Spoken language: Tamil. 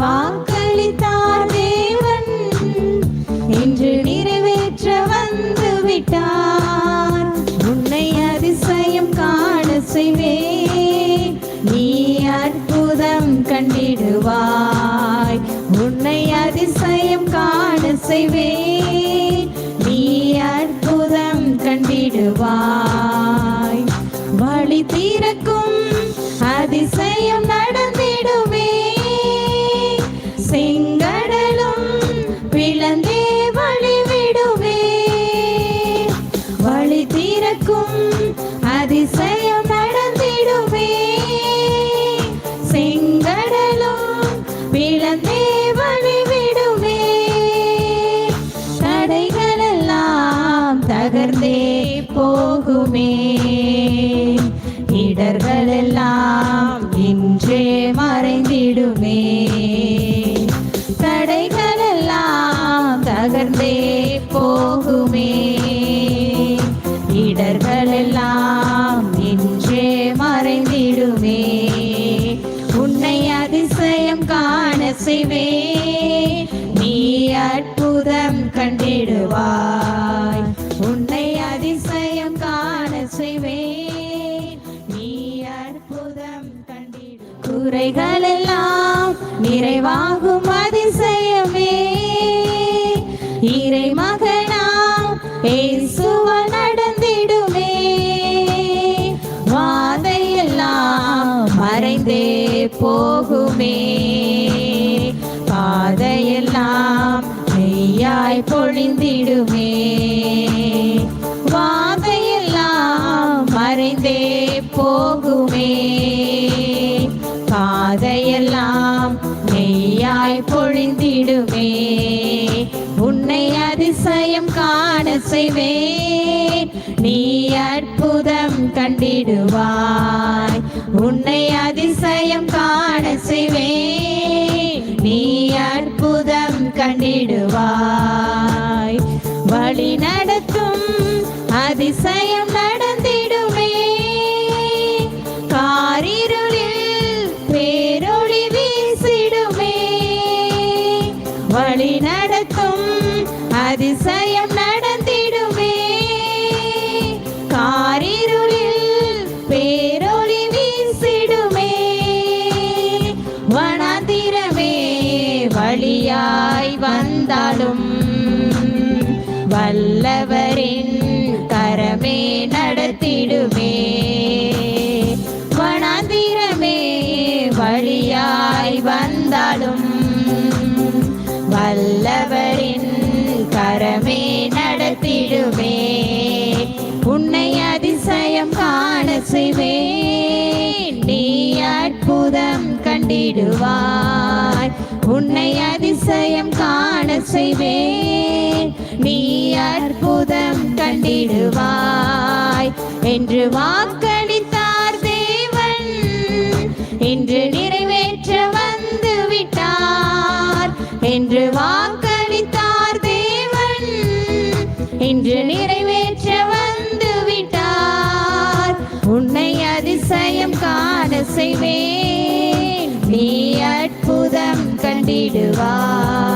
வாக்களித்தார் தேவன். இன்று நிறைவேற்ற வந்து விட்டார் உன்னை அதிசயம் காண செய்வே நீ அற்புதம் கண்டிடுவாய். உன்னை அதிசயம் காண செய்வே நீ அற்புதம் கண்டிடுவாய். வழி தீரக்கும் அதிசயம் நட போகுமே. இடர்களெல்லாம் இன்றே மறைந்திடுமே. தடைகளெல்லாம் தகர்ந்தே போகுமே. இடர்களெல்லாம் இன்றே மறைந்திடுமே. உன்னை அதிசயம் காண செய்வே. நீ அற்புதம் கண்டிடுவாய். கண்டிடு குறைகளெல்லாம் நிறைவாகும் அதிசயமே. இறை மகனாம் இயேசுவ நடந்திடுமே. வாதையெல்லாம் மறைந்தே போகுமே. பாதையெல்லாம் மெய்யாய் பொழிந்திடுமே. வாதையெல்லாம் மறைந்தே போகுமே. மெய்யாய் பொழிந்திடுமே. உன்னை அதிசயம் காண செய்வே. நீ அற்புதம் கண்டிடுவாய். உன்னை அதிசயம் காண செய்வே. நீ அற்புதம் கண்டிடுவாய். வழி நடத்தும் அதிசயம் அதிசயம் நடந்திடுமே. காரிருளில் பேரொளி வீசிடுமே. வனாந்திரமே வழியாய் வந்தாலும் வல்லவர் அதிசயம் காண செய்வேன். நீ அற்புதம் கண்டிடுவாய். உன்னை அதிசயம் காண செய்வேன். நீ அற்புதம் கண்டிடுவாய். என்று வாக்களித்தார் தேவன். என்று நிறைவேற்ற வந்து விட்டார். என்று வாக்களித்தார் தேவன். என்று நிறைவேற்ற அதிசயம் காண செய்வேன். நீ அற்புதம் கண்டிடுவார்